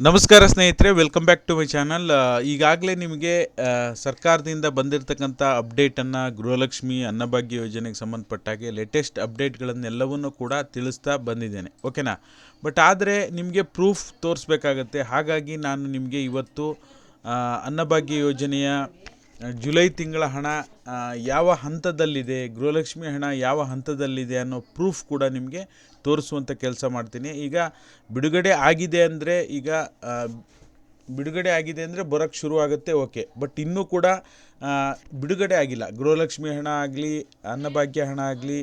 ನಮಸ್ಕಾರ ಸ್ನೇಹಿತರೆ welcome back to my channel ಈಗಾಗಲೇ ನಿಮಗೆ ಸರ್ಕಾರದಿಂದ ಬಂದಿರತಕ್ಕಂಥ ಅಪ್ಡೇಟನ್ನು ಗೃಹಲಕ್ಷ್ಮಿ ಅನ್ನಭಾಗ್ಯ ಯೋಜನೆಗೆ ಸಂಬಂಧಪಟ್ಟ ಹಾಗೆ ಲೇಟೆಸ್ಟ್ ಅಪ್ಡೇಟ್ಗಳನ್ನೆಲ್ಲವನ್ನು ಕೂಡ ತಿಳಿಸ್ತಾ ಬಂದಿದ್ದೇನೆ. ಓಕೆನಾ ಬಟ್ ಆದರೆ ನಿಮಗೆ ಪ್ರೂಫ್ ತೋರಿಸ್ಬೇಕಾಗತ್ತೆ. ಹಾಗಾಗಿ ನಾನು ನಿಮಗೆ ಇವತ್ತು ಅನ್ನಭಾಗ್ಯ ಯೋಜನೆಯ ಜುಲೈ ತಿಂಗಳ ಹಣ ಯಾವ ಹಂತದಲ್ಲಿದೆ, ಗೃಹಲಕ್ಷ್ಮಿ ಹಣ ಯಾವ ಹಂತದಲ್ಲಿದೆ ಅನ್ನೋ ಪ್ರೂಫ್ ಕೂಡ ನಿಮಗೆ ತೋರಿಸುವಂಥ ಕೆಲಸ ಮಾಡ್ತೀನಿ. ಈಗ ಬಿಡುಗಡೆ ಆಗಿದೆ ಅಂದರೆ ಈಗ ಬಿಡುಗಡೆ ಆಗಿದೆ ಅಂದರೆ ಬರೋಕ್ಕೆ ಶುರು ಆಗುತ್ತೆ, ಓಕೆ. ಬಟ್ ಇನ್ನೂ ಕೂಡ ಬಿಡುಗಡೆ ಆಗಿಲ್ಲ. ಗೃಹಲಕ್ಷ್ಮಿ ಹಣ ಆಗಲಿ, ಅನ್ನಭಾಗ್ಯ ಹಣ ಆಗಲಿ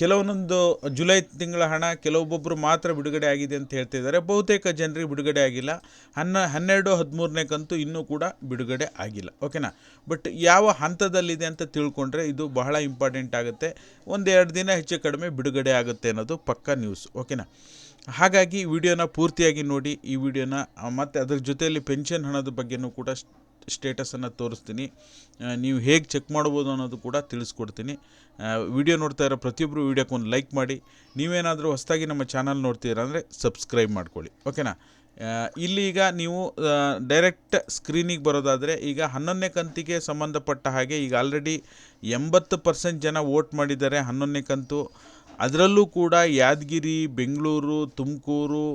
ಕೆಲವೊಂದೊಂದು ಜುಲೈ ತಿಂಗಳ ಹಣ ಕೆಲವೊಬ್ಬೊಬ್ಬರು ಮಾತ್ರ ಬಿಡುಗಡೆ ಆಗಿದೆ ಅಂತ ಹೇಳ್ತಿದ್ದಾರೆ ಬಹುತೇಕ ಜನರಿಗೆ ಬಿಡುಗಡೆ ಆಗಿಲ್ಲ. ಹನ್ನ, ಹನ್ನೆರಡು, ಹದಿಮೂರನೇ ಕಂತು ಇನ್ನೂ ಕೂಡ ಬಿಡುಗಡೆ ಆಗಿಲ್ಲ. ಓಕೆನಾ? ಬಟ್ ಯಾವ ಹಂತದಲ್ಲಿದೆ ಅಂತ ತಿಳ್ಕೊಂಡ್ರೆ ಇದು ಬಹಳ ಇಂಪಾರ್ಟೆಂಟ್ ಆಗುತ್ತೆ. ಒಂದೆರಡು ದಿನ ಹೆಚ್ಚು ಕಡಿಮೆ ಬಿಡುಗಡೆ ಆಗುತ್ತೆ ಅನ್ನೋದು ಪಕ್ಕಾ ನ್ಯೂಸ್. ಓಕೆನಾ? ಹಾಗಾಗಿ ವಿಡಿಯೋನ ಪೂರ್ತಿಯಾಗಿ ನೋಡಿ. ಈ ವಿಡಿಯೋನ ಮತ್ತು ಅದ್ರ ಜೊತೆಯಲ್ಲಿ ಪೆನ್ಷನ್ ಹಣದ ಬಗ್ಗೆನೂ ಕೂಡ ಸ್ಟೇಟಸನ್ನು ತೋರಿಸ್ತೀನಿ. ನೀವು ಹೇಗೆ ಚೆಕ್ ಮಾಡ್ಬೋದು ಅನ್ನೋದು ಕೂಡ ತಿಳಿಸ್ಕೊಡ್ತೀನಿ. ವಿಡಿಯೋ ನೋಡ್ತಾ ಇರೋ ಪ್ರತಿಯೊಬ್ಬರು ವಿಡಿಯೋಕ್ಕೆ ಒಂದು ಲೈಕ್ ಮಾಡಿ. ನೀವೇನಾದರೂ ಹೊಸದಾಗಿ ನಮ್ಮ ಚಾನಲ್ ನೋಡ್ತೀರಾ ಅಂದರೆ ಸಬ್ಸ್ಕ್ರೈಬ್ ಮಾಡ್ಕೊಳ್ಳಿ. ಓಕೆನಾ? ಇಲ್ಲಿ ಈಗ ನೀವು ಡೈರೆಕ್ಟ್ ಸ್ಕ್ರೀನಿಗೆ ಬರೋದಾದರೆ ಈಗ ಹನ್ನೊಂದನೇ ಕಂತಿಗೆ ಸಂಬಂಧಪಟ್ಟ ಹಾಗೆ ಈಗ ಆಲ್ರೆಡಿ ಎಂಬತ್ತು ಪರ್ಸೆಂಟ್ ಜನ ವೋಟ್ ಮಾಡಿದ್ದಾರೆ ಹನ್ನೊಂದನೇ ಕಂತು. ಅದರಲ್ಲೂ ಕೂಡ ಯಾದಗಿರಿ, ಬೆಂಗಳೂರು, ತುಮಕೂರು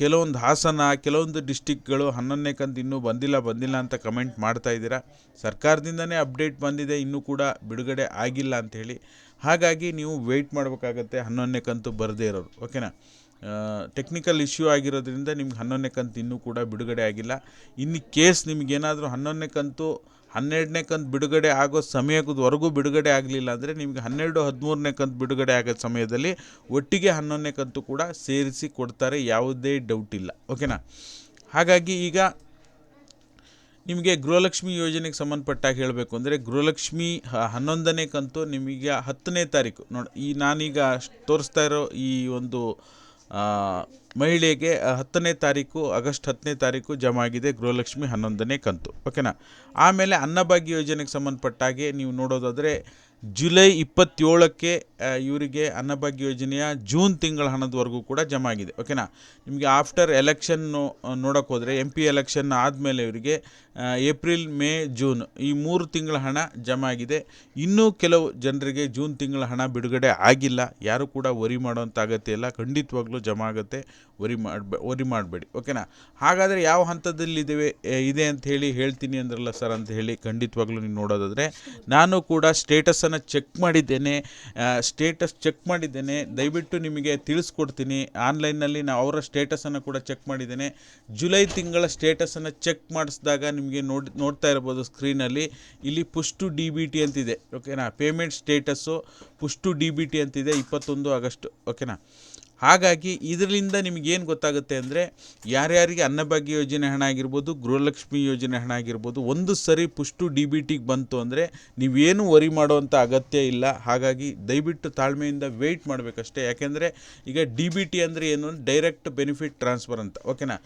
ಕೆಲವೊಂದು ಹಾಸನ, ಕೆಲವೊಂದು ಡಿಸ್ಟಿಕ್ಗಳು ಹನ್ನೊಂದನೇ ಕಂತು ಇನ್ನೂ ಬಂದಿಲ್ಲ ಬಂದಿಲ್ಲ ಅಂತ ಕಮೆಂಟ್ ಮಾಡ್ತಾ ಇದ್ದೀರಾ? ಸರ್ಕಾರದಿಂದನೇ ಅಪ್ಡೇಟ್ ಬಂದಿದೆ, ಇನ್ನೂ ಕೂಡ ಬಿಡುಗಡೆ ಆಗಿಲ್ಲ ಅಂಥೇಳಿ ಹಾಗಾಗಿ ನೀವು ವೆಯ್ಟ್ ಮಾಡಬೇಕಾಗತ್ತೆ, ಹನ್ನೊಂದನೇ ಕಂತು ಬರದೇ ಇರೋರು ಓಕೆನಾ ಟೆಕ್ನಿಕಲ್ ಇಶ್ಯೂ ಆಗಿರೋದ್ರಿಂದ ನಿಮ್ಗೆ ಹನ್ನೊಂದನೇ ಕಂತು ಇನ್ನೂ ಕೂಡ ಬಿಡುಗಡೆ ಆಗಿಲ್ಲ. ಇನ್ನು ಕೇಸ್ ನಿಮಗೇನಾದರೂ ಹನ್ನೊಂದನೇ ಕಂತು ಹನ್ನೆರಡನೇ ಕಂತು ಬಿಡುಗಡೆ ಆಗೋ ಸಮಯದವರೆಗೂ ಬಿಡುಗಡೆ ಆಗಲಿಲ್ಲ ಅಂದರೆ ನಿಮಗೆ ಹನ್ನೆರಡು, ಹದಿಮೂರನೇ ಕಂತು ಬಿಡುಗಡೆ ಆಗೋ ಸಮಯದಲ್ಲಿ ಒಟ್ಟಿಗೆ ಹನ್ನೊಂದನೇ ಕಂತು ಕೂಡ ಸೇರಿಸಿ ಕೊಡ್ತಾರೆ, ಯಾವುದೇ ಡೌಟ್ ಇಲ್ಲ. ಓಕೆನಾ ಹಾಗಾಗಿ ಈಗ ನಿಮಗೆ ಗೃಹಲಕ್ಷ್ಮಿ ಯೋಜನೆಗೆ ಸಂಬಂಧಪಟ್ಟಾಗ ಹೇಳಬೇಕು ಅಂದರೆ ಗೃಹಲಕ್ಷ್ಮಿ ಹನ್ನೊಂದನೇ ಕಂತು ನಿಮಗೆ ಹತ್ತನೇ ತಾರೀಕು. ನೋಡಿ, ಈ ನಾನೀಗ ತೋರಿಸ್ತಾ ಇರೋ ಈ ಒಂದು ಮಹಿಳೆಗೆ ಹತ್ತನೇ ತಾರೀಕು, ಆಗಸ್ಟ್ ಹತ್ತನೇ ತಾರೀಕು ಜಮಾ ಆಗಿದೆ ಗೃಹಲಕ್ಷ್ಮಿ ಹನ್ನೊಂದನೇ ಕಂತು. ಓಕೆನಾ ಆಮೇಲೆ ಅನ್ನಭಾಗ್ಯ ಯೋಜನೆಗೆ ಸಂಬಂಧಪಟ್ಟಾಗೆ ನೀವು ನೋಡೋದಾದರೆ ಜುಲೈ ಇಪ್ಪತ್ತೇಳಕ್ಕೆ ಇವರಿಗೆ ಅನ್ನಭಾಗ್ಯ ಯೋಜನೆಯ ಜೂನ್ ತಿಂಗಳ ಹಣದವರೆಗೂ ಕೂಡ ಜಮಾ ಆಗಿದೆ ಓಕೆನಾ? ನಿಮಗೆ ಆಫ್ಟರ್ ಎಲೆಕ್ಷನ್ನು ನೋಡೋಕೆ ಹೋದರೆ ಎಂ ಪಿ ಎಲೆಕ್ಷನ್ ಆದಮೇಲೆ ಇವರಿಗೆ ಏಪ್ರಿಲ್, ಮೇ, ಜೂನ್ ಈ ಮೂರು ತಿಂಗಳ ಹಣ ಜಮಾ ಆಗಿದೆ ಇನ್ನೂ ಕೆಲವು ಜನರಿಗೆ ಜೂನ್ ತಿಂಗಳ ಹಣ ಬಿಡುಗಡೆ ಆಗಿಲ್ಲ. ಯಾರು ಕೂಡ ವರಿ ಮಾಡೋಂಥ ಅಗತ್ಯ ಇಲ್ಲ. ಖಂಡಿತವಾಗ್ಲೂ ಜಮಾ ಆಗುತ್ತೆ. ವರಿ ಮಾಡಬೇ, ವರಿ ಮಾಡಬೇಡಿ. ಓಕೆನಾ? ಹಾಗಾದರೆ ಯಾವ ಹಂತದಲ್ಲಿದ್ದೇವೆ ಇದೆ ಅಂತ ಹೇಳಿ ಹೇಳ್ತೀನಿ ಅಂದ್ರಲ್ಲ ಸರ್ ಅಂತ ಹೇಳಿ ಖಂಡಿತವಾಗ್ಲೂ ನೀವು ನೋಡೋದಾದರೆ, ನಾನು ಕೂಡ ಸ್ಟೇಟಸನ್ನು ಚೆಕ್ ಮಾಡಿದ್ದೇನೆ ಸ್ಟೇಟಸ್ ಚೆಕ್ ಮಾಡಿದ್ದೇನೆ. ದಯವಿಟ್ಟು ನಿಮಗೆ ತಿಳಿಸ್ಕೊಡ್ತೀನಿ. ಆನ್ಲೈನ್ನಲ್ಲಿ ನಾವು ಅವರ ಸ್ಟೇಟಸನ್ನು ಕೂಡ ಚೆಕ್ ಮಾಡಿದ್ದೇನೆ. ಜುಲೈ ತಿಂಗಳ ಸ್ಟೇಟಸನ್ನು ಚೆಕ್ ಮಾಡಿಸಿದಾಗ ನಿಮಗೆ ನೋಡಿ, ನೋಡ್ತಾ ಇರ್ಬೋದು ಸ್ಕ್ರೀನಲ್ಲಿ. ಇಲ್ಲಿ ಪುಷ್ಟು ಡಿ ಬಿ ಟಿ ಅಂತಿದೆ. ಓಕೆನಾ? Payment status pushed D B T ಅಂತಿದೆ, ಇಪ್ಪತ್ತೊಂದು ಆಗಸ್ಟ್. ಓಕೆನಾ? ಹಾಗಾಗಿ ಇದರಿಂದ ನಿಮಗೇನು ಗೊತ್ತಾಗುತ್ತೆ ಅಂದರೆ ಯಾರ್ಯಾರಿಗೆ ಅನ್ನಭಾಗ್ಯ ಯೋಜನೆ ಹಣ ಆಗಿರ್ಬೋದು, ಗೃಹಲಕ್ಷ್ಮಿ ಯೋಜನೆ ಹಣ ಆಗಿರ್ಬೋದು, ಒಂದು ಸರಿ ಪುಷ್ಟು ಡಿ ಬಿ ಟಿಗೆ ಬಂತು ಅಂದರೆ ನೀವೇನು ವರಿ ಮಾಡುವಂಥ ಅಗತ್ಯ ಇಲ್ಲ. ಹಾಗಾಗಿ ದಯವಿಟ್ಟು ತಾಳ್ಮೆಯಿಂದ ವೆಯ್ಟ್ ಮಾಡಬೇಕಷ್ಟೇ. ಯಾಕೆಂದರೆ ಈಗ ಡಿ ಬಿ ಟಿ ಅಂದರೆ ಏನು? ಡೈರೆಕ್ಟ್ ಬೆನಿಫಿಟ್ ಟ್ರಾನ್ಸ್ಫರ್ ಅಂತ. ಓಕೆನಾ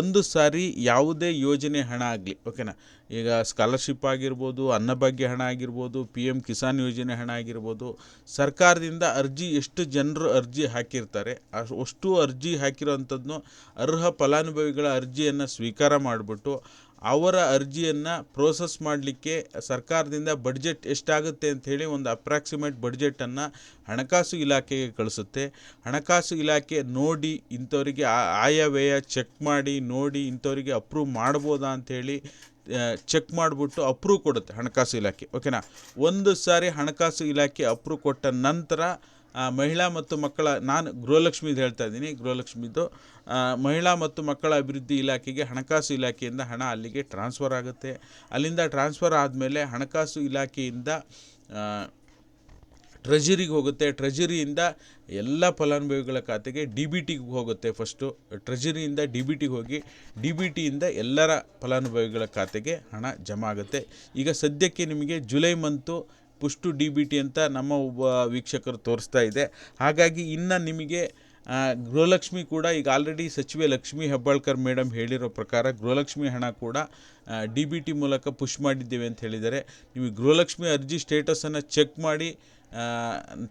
ಒಂದು ಸಾರಿ ಯಾವುದೇ ಯೋಜನೆ ಹಣ ಆಗಲಿ. ಓಕೆನಾ ಈಗ ಸ್ಕಾಲರ್ಶಿಪ್ ಆಗಿರ್ಬೋದು ಅನ್ನಭಾಗ್ಯ ಹಣ ಆಗಿರ್ಬೋದು ಪಿ ಎಂ ಕಿಸಾನ್ ಯೋಜನೆ ಹಣ ಆಗಿರ್ಬೋದು, ಸರ್ಕಾರದಿಂದ ಅರ್ಜಿ ಎಷ್ಟು ಜನರು ಅರ್ಜಿ ಹಾಕಿರ್ತಾರೆ ಅಷ್ಟು ಅರ್ಜಿ ಹಾಕಿರೋವಂಥದ್ದನ್ನು ಅರ್ಹ ಫಲಾನುಭವಿಗಳ ಅರ್ಜಿಯನ್ನು ಸ್ವೀಕಾರ ಮಾಡಿಬಿಟ್ಟು ಅವರ ಅರ್ಜಿಯನ್ನು ಪ್ರೋಸೆಸ್ ಮಾಡಲಿಕ್ಕೆ ಸರ್ಕಾರದಿಂದ ಬಡ್ಜೆಟ್ ಎಷ್ಟಾಗುತ್ತೆ ಅಂಥೇಳಿ ಒಂದು ಅಪ್ರಾಕ್ಸಿಮೇಟ್ ಬಡ್ಜೆಟನ್ನು ಹಣಕಾಸು ಇಲಾಖೆಗೆ ಕಳಿಸುತ್ತೆ. ಹಣಕಾಸು ಇಲಾಖೆ ನೋಡಿ ಇಂಥವರಿಗೆ ಆಯವ್ಯಯ ಚೆಕ್ ಮಾಡಿ, ನೋಡಿ ಇಂಥವರಿಗೆ ಅಪ್ರೂವ್ ಮಾಡ್ಬೋದಾ ಅಂಥೇಳಿ ಚೆಕ್ ಮಾಡಿಬಿಟ್ಟು ಅಪ್ರೂವ್ ಕೊಡುತ್ತೆ ಹಣಕಾಸು ಇಲಾಖೆ ಓಕೆನಾ ಒಂದು ಸಾರಿ ಹಣಕಾಸು ಇಲಾಖೆ ಅಪ್ರೂವ್ ಕೊಟ್ಟ ನಂತರ ಮಹಿಳಾ ಮತ್ತು ಮಕ್ಕಳ, ನಾನು ಗೃಹಲಕ್ಷ್ಮಿದು ಹೇಳ್ತಾ ಇದ್ದೀನಿ, ಗೃಹಲಕ್ಷ್ಮಿದು ಮಹಿಳಾ ಮತ್ತು ಮಕ್ಕಳ ಅಭಿವೃದ್ಧಿ ಇಲಾಖೆಗೆ ಹಣಕಾಸು ಇಲಾಖೆಯಿಂದ ಹಣ ಅಲ್ಲಿಗೆ ಟ್ರಾನ್ಸ್ಫರ್ ಆಗುತ್ತೆ. ಅಲ್ಲಿಂದ ಟ್ರಾನ್ಸ್ಫರ್ ಆದಮೇಲೆ ಹಣಕಾಸು ಇಲಾಖೆಯಿಂದ ಟ್ರೆಜರಿಗೆ ಹೋಗುತ್ತೆ. ಟ್ರೆಜರಿಯಿಂದ ಎಲ್ಲ ಫಲಾನುಭವಿಗಳ ಖಾತೆಗೆ ಡಿ ಬಿ ಟಿಗೆ ಹೋಗುತ್ತೆ ಫಸ್ಟು ಟ್ರೆಜರಿಯಿಂದ ಡಿ ಬಿ ಟಿಗೆ ಹೋಗಿ ಡಿ ಬಿ ಟಿಯಿಂದ ಎಲ್ಲರ ಫಲಾನುಭವಿಗಳ ಖಾತೆಗೆ ಹಣ ಜಮಾ ಆಗುತ್ತೆ. ಈಗ ಸದ್ಯಕ್ಕೆ ನಿಮಗೆ July month pushed D B T ಅಂತ ನಮ್ಮ ಒಬ್ಬ ವೀಕ್ಷಕರು ತೋರಿಸ್ತಾ ಇದೆ. ಹಾಗಾಗಿ ಇನ್ನು ನಿಮಗೆ ಗೃಹಲಕ್ಷ್ಮಿ ಕೂಡ ಈಗ ಆಲ್ರೆಡಿ ಸಚಿವೆ ಲಕ್ಷ್ಮಿ ಹೆಬ್ಬಾಳ್ಕರ್ ಮೇಡಮ್ ಹೇಳಿರೋ ಪ್ರಕಾರ ಗೃಹಲಕ್ಷ್ಮಿ ಹಣ ಕೂಡ ಡಿ ಬಿ ಟಿ ಮೂಲಕ ಪುಷ್ ಮಾಡಿದ್ದೇವೆ ಅಂತ ಹೇಳಿದರೆ ನೀವು ಗೃಹಲಕ್ಷ್ಮಿ ಅರ್ಜಿ ಸ್ಟೇಟಸನ್ನು ಚೆಕ್ ಮಾಡಿ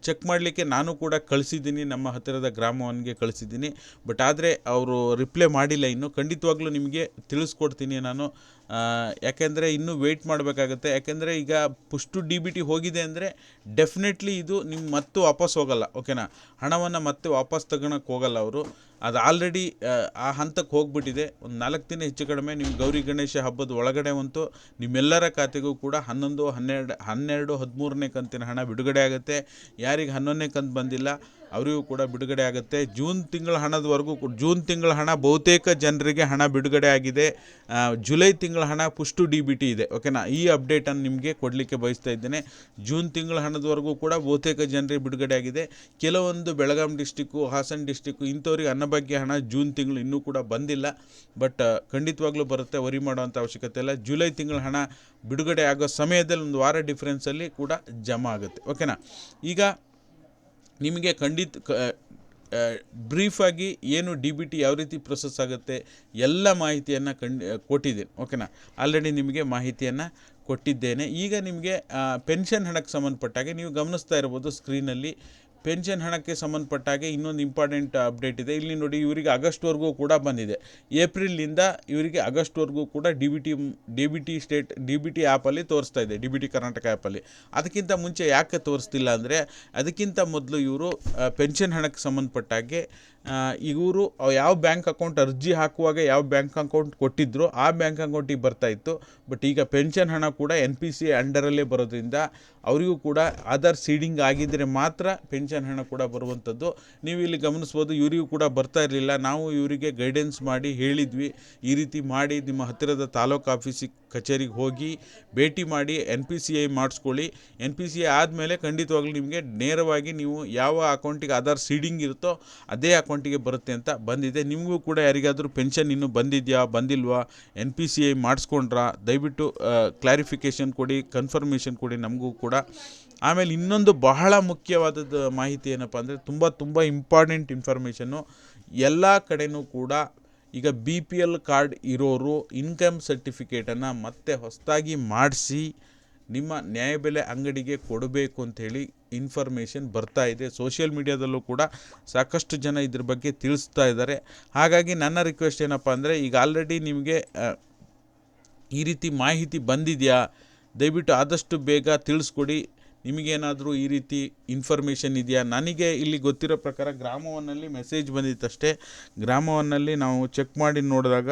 ಚೆಕ್ ಮಾಡಲಿಕ್ಕೆ ನಾನು ಕೂಡ ಕಳಿಸಿದ್ದೀನಿ, ನಮ್ಮ ಹತ್ತಿರದ ಗ್ರಾಮವನ್ಗೆ ಕಳಿಸಿದ್ದೀನಿ. ಬಟ್ ಆದರೆ ಅವರು ರಿಪ್ಲೈ ಮಾಡಿಲ್ಲ ಇನ್ನು. ಖಂಡಿತವಾಗ್ಲೂ ನಿಮಗೆ ತಿಳಿಸ್ಕೊಡ್ತೀನಿ ನಾನು. ಯಾಕೆಂದರೆ ಇನ್ನೂ ವೆಯ್ಟ್ ಮಾಡಬೇಕಾಗತ್ತೆ. ಯಾಕೆಂದರೆ ಈಗ ಪುಷ್ಟು ಡಿ ಬಿ ಟಿ ಹೋಗಿದೆ ಅಂದರೆ ಡೆಫಿನೆಟ್ಲಿ ಇದು ನಿಮ್ಮ ಮತ್ತೆ ವಾಪಸ್ ಹೋಗಲ್ಲ ಓಕೆನಾ ಹಣವನ್ನು ಮತ್ತೆ ವಾಪಸ್ ತಗೊಳಕ್ಕೆ ಹೋಗಲ್ಲ ಅವರು. ಅದು ಆಲ್ರೆಡಿ ಆ ಹಂತಕ್ಕೆ ಹೋಗ್ಬಿಟ್ಟಿದೆ. ಒಂದು ನಾಲ್ಕು ದಿನ ಹೆಚ್ಚು ಕಡಿಮೆ ನಿಮ್ಮ ಗೌರಿ ಗಣೇಶ ಹಬ್ಬದ ಒಳಗಡೆ ಅಂತೂ ನಿಮ್ಮೆಲ್ಲರ ಖಾತೆಗೂ ಕೂಡ ಹನ್ನೊಂದು, ಹನ್ನೆರಡು ಹನ್ನೆರಡು, ಹದಿಮೂರನೇ ಕಂತಿನ ಹಣ ಬಿಡುಗಡೆ ಆಗುತ್ತೆ. ಯಾರಿಗೆ ಹನ್ನೊಂದನೇ ಕಂತು ಬಂದಿಲ್ಲ ಅವರಿಗೂ ಕೂಡ ಬಿಡುಗಡೆ ಆಗುತ್ತೆ. ಜೂನ್ ತಿಂಗಳ ಹಣದವರೆಗೂ ಜೂನ್ ತಿಂಗಳ ಹಣ ಬಹುತೇಕ ಜನರಿಗೆ ಹಣ ಬಿಡುಗಡೆ ಆಗಿದೆ. ಜುಲೈ ತಿಂಗಳ ಹಣ ಪುಷ್ಟು ಡಿ ಬಿ ಟಿ ಇದೆ. ಓಕೆನಾ ಈ ಅಪ್ಡೇಟನ್ನು ನಿಮಗೆ ಕೊಡಲಿಕ್ಕೆ ಬಯಸ್ತಾ ಇದ್ದೇನೆ. ಜೂನ್ ತಿಂಗಳ ಹಣದವರೆಗೂ ಕೂಡ ಬಹುತೇಕ ಜನರಿಗೆ ಬಿಡುಗಡೆ ಆಗಿದೆ. ಕೆಲವೊಂದು ಬೆಳಗಾಂ ಡಿಸ್ಟಿಕ್ಕು, ಹಾಸನ ಡಿಸ್ಟಿಕ್ಕು ಇಂಥವ್ರಿಗೆ ಅನ್ನಭಾಗ್ಯ ಹಣ ಜೂನ್ ತಿಂಗಳು ಇನ್ನೂ ಕೂಡ ಬಂದಿಲ್ಲ. ಬಟ್ ಖಂಡಿತವಾಗ್ಲೂ ಬರುತ್ತೆ. ವರಿ ಮಾಡುವಂಥ ಅವಶ್ಯಕತೆ ಇಲ್ಲ. ಜುಲೈ ತಿಂಗಳ ಹಣ ಬಿಡುಗಡೆ ಆಗೋ ಸಮಯದಲ್ಲಿ ಒಂದು ವಾರ ಡಿಫ್ರೆನ್ಸಲ್ಲಿ ಕೂಡ ಜಮಾ ಆಗುತ್ತೆ. ಓಕೆನಾ ಈಗ ನಿಮಗೆ ಖಂಡಿತ ಬ್ರೀಫಾಗಿ ಏನು ಡಿ ಬಿ ಟಿ ಯಾವ ರೀತಿ ಪ್ರೊಸೆಸ್ ಆಗುತ್ತೆ ಎಲ್ಲ ಮಾಹಿತಿಯನ್ನು ಕಂಡು ಕೊಟ್ಟಿದ್ದೇನೆ ಓಕೆನಾ ಆಲ್ರೆಡಿ ನಿಮಗೆ ಮಾಹಿತಿಯನ್ನು ಕೊಟ್ಟಿದ್ದೇನೆ. ಈಗ ನಿಮಗೆ ಪೆನ್ಷನ್ ಹಣಕ್ಕೆ ಸಂಬಂಧಪಟ್ಟಾಗೆ ನೀವು ಗಮನಿಸ್ತಾ ಇರ್ಬೋದು ಸ್ಕ್ರೀನಲ್ಲಿ ಪೆನ್ಷನ್ ಹಣಕ್ಕೆ ಸಂಬಂಧಪಟ್ಟಾಗೆ ಇನ್ನೊಂದು ಇಂಪಾರ್ಟೆಂಟ್ ಅಪ್ಡೇಟ್ ಇದೆ. ಇಲ್ಲಿ ನೋಡಿ ಇವರಿಗೆ ಆಗಸ್ಟ್ವರೆಗೂ ಕೂಡ ಬಂದಿದೆ. ಏಪ್ರಿಲ್ನಿಂದ ಇವರಿಗೆ ಆಗಸ್ಟ್ವರೆಗೂ ಕೂಡ D B T, D B T state, D B T ಆ್ಯಪಲ್ಲಿ ತೋರಿಸ್ತಾ ಇದೆ, ಡಿ ಬಿ ಟಿ ಕರ್ನಾಟಕ ಆ್ಯಪಲ್ಲಿ ಅದಕ್ಕಿಂತ ಮುಂಚೆ ಯಾಕೆ ತೋರಿಸ್ತಿಲ್ಲ ಅಂದರೆ, ಅದಕ್ಕಿಂತ ಮೊದಲು ಇವರು ಪೆನ್ಷನ್ ಹಣಕ್ಕೆ ಸಂಬಂಧಪಟ್ಟಾಗೆ ಇವರು ಯಾವ ಬ್ಯಾಂಕ್ ಅಕೌಂಟ್ ಅರ್ಜಿ ಹಾಕುವಾಗ ಯಾವ ಬ್ಯಾಂಕ್ ಅಕೌಂಟ್ ಕೊಟ್ಟಿದ್ರು ಆ ಬ್ಯಾಂಕ್ ಅಕೌಂಟಿಗೆ ಬರ್ತಾ ಇತ್ತು. ಬಟ್ ಈಗ ಪೆನ್ಷನ್ ಹಣ ಕೂಡ ಎನ್ ಪಿ ಸಿ ಅಂಡರಲ್ಲೇ ಬರೋದ್ರಿಂದ ಅವರಿಗೂ ಕೂಡ ಆಧಾರ್ ಸೀಡಿಂಗ್ ಆಗಿದ್ದರೆ ಮಾತ್ರ ಪೆನ್ಷನ್ ಹಣ ಕೂಡ ಬರುವಂಥದ್ದು. ನೀವು ಇಲ್ಲಿ ಗಮನಿಸ್ಬೋದು ಇವರಿಗೂ ಕೂಡ ಬರ್ತಾ ಇರಲಿಲ್ಲ. ನಾವು ಇವರಿಗೆ ಗೈಡೆನ್ಸ್ ಮಾಡಿ ಹೇಳಿದ್ವಿ. ಈ ರೀತಿ ಮಾಡಿ ನಿಮ್ಮ ಹತ್ತಿರದ ತಾಲೂಕು ಆಫೀಸಿಗೆ, ಕಚೇರಿಗೆ ಹೋಗಿ ಭೇಟಿ ಮಾಡಿ ಎನ್ ಪಿ ಸಿ ಐ ಮಾಡಿಸ್ಕೊಳ್ಳಿ. ಎನ್ ಪಿ ಸಿ ಐ ಆದಮೇಲೆ ಖಂಡಿತವಾಗ್ಲೂ ನಿಮಗೆ ನೇರವಾಗಿ ನೀವು ಯಾವ ಅಕೌಂಟಿಗೆ ಆಧಾರ್ ಸೀಡಿಂಗ್ ಇರುತ್ತೋ ಅದೇ ಅಕೌಂಟಿಗೆ ಬರುತ್ತೆ ಅಂತ ಬಂದಿದೆ. ನಿಮಗೂ ಕೂಡ ಯಾರಿಗಾದರೂ ಪೆನ್ಷನ್ ಇನ್ನೂ ಬಂದಿದೆಯಾ, ಬಂದಿಲ್ವಾ? ಎನ್ ಪಿ ಸಿ ಐ ಮಾಡಿಸ್ಕೊಂಡ್ರಾ? ದಯವಿಟ್ಟು ಕ್ಲಾರಿಫಿಕೇಷನ್ ಕೊಡಿ ಕನ್ಫರ್ಮೇಷನ್ ಕೊಡಿ ನಮಗೂ ಕೂಡ. ಆಮೇಲೆ ಇನ್ನೊಂದು ಬಹಳ ಮುಖ್ಯವಾದದ್ದು ಮಾಹಿತಿ ಏನಪ್ಪ ಅಂದರೆ ತುಂಬ ತುಂಬ ಇಂಪಾರ್ಟೆಂಟ್ ಇನ್ಫಾರ್ಮೇಷನ್ನು ಎಲ್ಲ ಕಡೆಯೂ ಕೂಡ ಈಗ ಬಿ ಪಿ ಎಲ್ ಕಾರ್ಡ್ ಇರೋರು ಇನ್ಕಮ್ ಸರ್ಟಿಫಿಕೇಟನ್ನು ಮತ್ತೆ ಹೊಸದಾಗಿ ಮಾಡಿಸಿ ನಿಮ್ಮ ನ್ಯಾಯಬೆಲೆ ಅಂಗಡಿಗೆ ಕೊಡಬೇಕು ಅಂಥೇಳಿ ಇನ್ಫಾರ್ಮೇಷನ್ ಬರ್ತಾ ಇದೆ. ಸೋಷಿಯಲ್ ಮೀಡಿಯಾದಲ್ಲೂ ಕೂಡ ಸಾಕಷ್ಟು ಜನ ಇದ್ರ ಬಗ್ಗೆ ತಿಳಿಸ್ತಾ ಇದ್ದಾರೆ. ಹಾಗಾಗಿ ನನ್ನ ರಿಕ್ವೆಸ್ಟ್ ಏನಪ್ಪ ಅಂದರೆ, ಈಗ ಆಲ್ರೆಡಿ ನಿಮಗೆ ಈ ರೀತಿ ಮಾಹಿತಿ ಬಂದಿದೆಯಾ? ದಯವಿಟ್ಟು ಆದಷ್ಟು ಬೇಗ ತಿಳಿಸ್ಕೊಡಿ. ನಿಮಗೇನಾದರೂ ಈ ರೀತಿ ಇನ್ಫಾರ್ಮೇಷನ್ ಇದೆಯಾ? ನನಗೆ ಇಲ್ಲಿ ಗೊತ್ತಿರೋ ಪ್ರಕಾರ ಗ್ರಾಮವನ್ನಲ್ಲಿ ಮೆಸೇಜ್ ಬಂದಿತ್ತಷ್ಟೇ ಗ್ರಾಮವನ್ನಲ್ಲಿ ನಾವು ಚೆಕ್ ಮಾಡಿ ನೋಡಿದಾಗ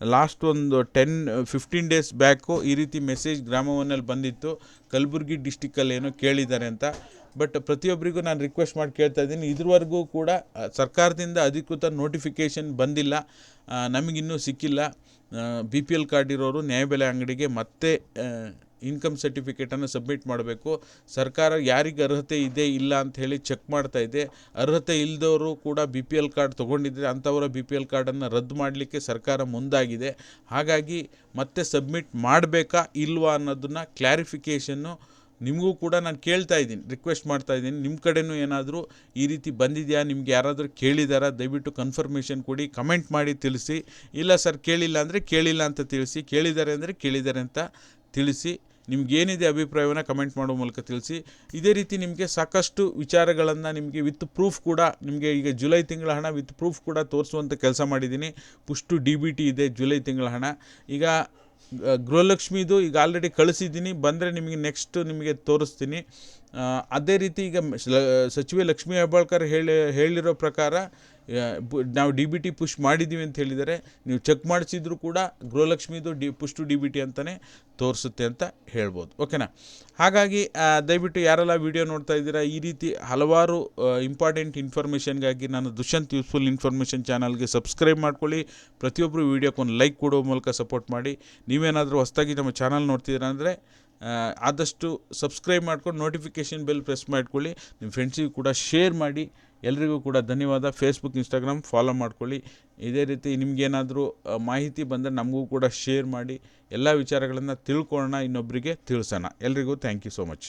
ಲಾಸ್ಟ್ ಒಂದು ಟೆನ್ ಫಿಫ್ಟೀನ್ ಡೇಸ್ ಬ್ಯಾಕು ಈ ರೀತಿ ಮೆಸೇಜ್ ಗ್ರಾಮವನ್ನಲ್ಲಿ ಬಂದಿತ್ತು. ಕಲಬುರಗಿ ಡಿಸ್ಟಿಕ್ಕಲ್ಲಿ ಏನೋ ಕೇಳಿದ್ದಾರೆ ಅಂತ. ಬಟ್ ಪ್ರತಿಯೊಬ್ಬರಿಗೂ ನಾನು ರಿಕ್ವೆಸ್ಟ್ ಮಾಡಿ ಕೇಳ್ತಾ ಇದ್ದೀನಿ. ಇದುವರೆಗೂ ಕೂಡ ಸರ್ಕಾರದಿಂದ ಅಧಿಕೃತ ನೋಟಿಫಿಕೇಷನ್ ಬಂದಿಲ್ಲ. ನಮಗಿನ್ನೂ ಸಿಕ್ಕಿಲ್ಲ. ಬಿ ಪಿ ಎಲ್ ಕಾರ್ಡ್ ಇರೋರು ನ್ಯಾಯಬೆಲೆ ಅಂಗಡಿಗೆ ಮತ್ತೆ ಇನ್ಕಮ್ ಸರ್ಟಿಫಿಕೇಟನ್ನು ಸಬ್ಮಿಟ್ ಮಾಡಬೇಕು. ಸರ್ಕಾರ ಯಾರಿಗೆ ಅರ್ಹತೆ ಇದೆ, ಇಲ್ಲ ಅಂತ ಹೇಳಿ ಚೆಕ್ ಮಾಡ್ತಾ ಇದೆ. ಅರ್ಹತೆ ಇಲ್ಲದವರು ಕೂಡ ಬಿ ಪಿ ಎಲ್ ಕಾರ್ಡ್ ತೊಗೊಂಡಿದ್ದರೆ ಅಂಥವರ ಬಿ ಪಿ ಎಲ್ ಕಾರ್ಡನ್ನು ರದ್ದು ಮಾಡಲಿಕ್ಕೆ ಸರ್ಕಾರ ಮುಂದಾಗಿದೆ. ಹಾಗಾಗಿ ಮತ್ತೆ ಸಬ್ಮಿಟ್ ಮಾಡಬೇಕಾ, ಇಲ್ವಾ ಅನ್ನೋದನ್ನು ಕ್ಲಾರಿಫಿಕೇಷನ್ನು ನಿಮಗೂ ಕೂಡ ನಾನು ಕೇಳ್ತಾ ಇದ್ದೀನಿ ರಿಕ್ವೆಸ್ಟ್ ಮಾಡ್ತಾ ಇದ್ದೀನಿ. ನಿಮ್ಮ ಕಡೆನೂ ಏನಾದರೂ ಈ ರೀತಿ ಬಂದಿದೆಯಾ? ನಿಮ್ಗೆ ಯಾರಾದರೂ ಕೇಳಿದಾರಾ? ದಯವಿಟ್ಟು ಕನ್ಫರ್ಮೇಷನ್ ಕೊಡಿ ಕಮೆಂಟ್ ಮಾಡಿ ತಿಳಿಸಿ. ಇಲ್ಲ ಸರ್ ಕೇಳಿಲ್ಲ ಅಂದರೆ ಕೇಳಿಲ್ಲ ಅಂತ ತಿಳಿಸಿ. ಕೇಳಿದ್ದಾರೆ ಅಂದರೆ ಕೇಳಿದ್ದಾರೆ ಅಂತ ತಿಳಿಸಿ. ನಿಮ್ಗೇನಿದೆ ಅಭಿಪ್ರಾಯವನ್ನು ಕಮೆಂಟ್ ಮಾಡೋ ಮೂಲಕ ತಿಳಿಸಿ. ಇದೇ ರೀತಿ ನಿಮಗೆ ಸಾಕಷ್ಟು ವಿಚಾರಗಳನ್ನು ನಿಮಗೆ ವಿತ್ ಪ್ರೂಫ್ ಕೂಡ, ನಿಮಗೆ ಈಗ ಜುಲೈ ತಿಂಗಳ ಹಣ ವಿತ್ ಪ್ರೂಫ್ ಕೂಡ ತೋರಿಸುವಂಥ ಕೆಲಸ ಮಾಡಿದ್ದೀನಿ. Push to D B T ಇದೆ ಜುಲೈ ತಿಂಗಳ ಹಣ. ಈಗ ಗೃಹಲಕ್ಷ್ಮಿದು ಈಗ ಆಲ್ರೆಡಿ ಕಳಿಸಿದ್ದೀನಿ. ಬಂದರೆ ನಿಮಗೆ ನೆಕ್ಸ್ಟ್ ನಿಮಗೆ ತೋರಿಸ್ತೀನಿ. ಅದೇ ರೀತಿ ಈಗ ಸಚಿವೆ ಲಕ್ಷ್ಮೀ ಹೆಬ್ಬಾಳ್ಕರ್ ಹೇಳಿ, ಹೇಳಿರೋ ಪ್ರಕಾರ ನಾವು ಡಿ ಬಿ ಟಿ ಪುಷ್ ಮಾಡಿದ್ದೀವಿ ಅಂತ ಹೇಳಿದರೆ ನೀವು ಚೆಕ್ ಮಾಡಿಸಿದ್ರು ಕೂಡ ಗೃಹಲಕ್ಷ್ಮಿದು D, push to D B T ಅಂತಲೇ ತೋರಿಸುತ್ತೆ ಅಂತ ಹೇಳ್ಬೋದು. ಓಕೆನಾ? ಹಾಗಾಗಿ ದಯವಿಟ್ಟು ಯಾರೆಲ್ಲ ವಿಡಿಯೋ ನೋಡ್ತಾ ಇದ್ದೀರಾ, ಈ ರೀತಿ ಹಲವಾರು ಇಂಪಾರ್ಟೆಂಟ್ ಇನ್ಫಾರ್ಮೇಷನ್ಗಾಗಿ ನಾನು ದುಷ್ಯಂತ್ ಯೂಸ್ಫುಲ್ ಇನ್ಫಾರ್ಮೇಷನ್ ಚಾನಲ್ಗೆ ಸಬ್ಸ್ಕ್ರೈಬ್ ಮಾಡ್ಕೊಳ್ಳಿ. ಪ್ರತಿಯೊಬ್ಬರು ವೀಡಿಯೋಕ್ಕೊಂದು ಲೈಕ್ ಕೊಡೋ ಮೂಲಕ ಸಪೋರ್ಟ್ ಮಾಡಿ. ನೀವೇನಾದರೂ ಹೊಸದಾಗಿ ನಮ್ಮ ಚಾನಲ್ ನೋಡ್ತಿದ್ದೀರಾ ಅಂದರೆ ಆದಷ್ಟು ಸಬ್ಸ್ಕ್ರೈಬ್ ಮಾಡ್ಕೊಂಡು ನೋಟಿಫಿಕೇಷನ್ ಬೆಲ್ ಪ್ರೆಸ್ ಮಾಡ್ಕೊಳ್ಳಿ. ನಿಮ್ಮ ಫ್ರೆಂಡ್ಸಿಗೂ ಕೂಡ ಶೇರ್ ಮಾಡಿ. ಎಲ್ರಿಗೂ ಕೂಡ ಧನ್ಯವಾದ. ಫೇಸ್ಬುಕ್ ಇನ್ಸ್ಟಾಗ್ರಾಮ್ ಫಾಲೋ ಮಾಡ್ಕೊಳ್ಳಿ. ಇದೇ ರೀತಿ ನಿಮಗೇನಾದರೂ ಮಾಹಿತಿ ಬಂದರೆ ನಮಗೂ ಕೂಡ ಶೇರ್ ಮಾಡಿ. ಎಲ್ಲ ವಿಚಾರಗಳನ್ನು ತಿಳ್ಕೊಳ್ಳೋಣ ಇನ್ನೊಬ್ಬರಿಗೆ ತಿಳಿಸೋಣ. ಎಲ್ರಿಗೂ ಥ್ಯಾಂಕ್ ಯು ಸೋ ಮಚ್